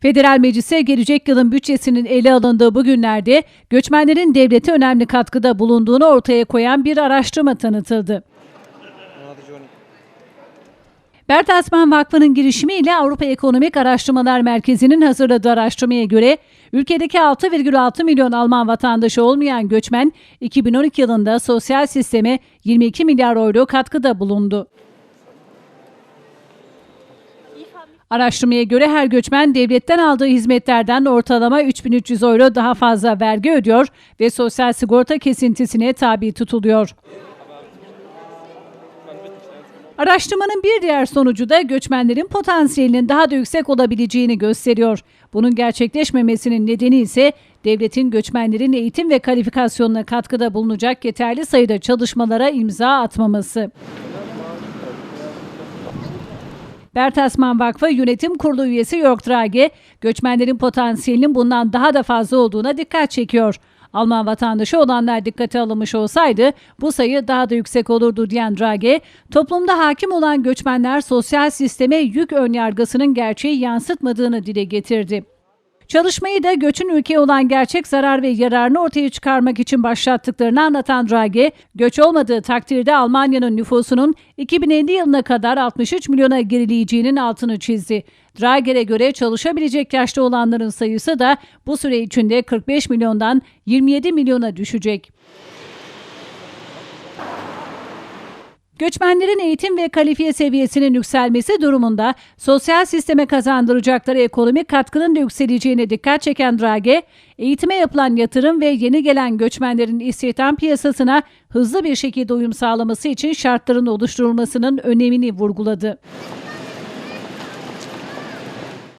Federal Meclis'e gelecek yılın bütçesinin ele alındığı bu günlerde göçmenlerin devlete önemli katkıda bulunduğunu ortaya koyan bir araştırma tanıtıldı. Bertelsmann Vakfı'nın girişimiyle Avrupa Ekonomik Araştırmalar Merkezi'nin hazırladığı araştırmaya göre ülkedeki 6,6 milyon Alman vatandaşı olmayan göçmen 2012 yılında sosyal sisteme 22 milyar euro katkıda bulundu. Araştırmaya göre her göçmen devletten aldığı hizmetlerden ortalama 3300 euro daha fazla vergi ödüyor ve sosyal sigorta kesintisine tabi tutuluyor. Araştırmanın bir diğer sonucu da göçmenlerin potansiyelinin daha da yüksek olabileceğini gösteriyor. Bunun gerçekleşmemesinin nedeni ise devletin göçmenlerin eğitim ve kalifikasyonuna katkıda bulunacak yeterli sayıda çalışmalara imza atmaması. Bertelsmann Vakfı Yönetim Kurulu üyesi Jörg Drage, göçmenlerin potansiyelinin bundan daha da fazla olduğuna dikkat çekiyor. Alman vatandaşı olanlar dikkate alınmış olsaydı bu sayı daha da yüksek olurdu diyen Drage, toplumda hakim olan göçmenler sosyal sisteme yük önyargısının gerçeği yansıtmadığını dile getirdi. Çalışmayı da göçün ülkeye olan gerçek zarar ve yararını ortaya çıkarmak için başlattıklarını anlatan Draghi, göç olmadığı takdirde Almanya'nın nüfusunun 2050 yılına kadar 63 milyona gerileyeceğinin altını çizdi. Draghi'ye göre çalışabilecek yaşta olanların sayısı da bu süre içinde 45 milyondan 27 milyona düşecek. Göçmenlerin eğitim ve kalifiye seviyesinin yükselmesi durumunda sosyal sisteme kazandıracakları ekonomik katkının da yükseleceğine dikkat çeken Draghi, eğitime yapılan yatırım ve yeni gelen göçmenlerin istihdam piyasasına hızlı bir şekilde uyum sağlaması için şartların oluşturulmasının önemini vurguladı.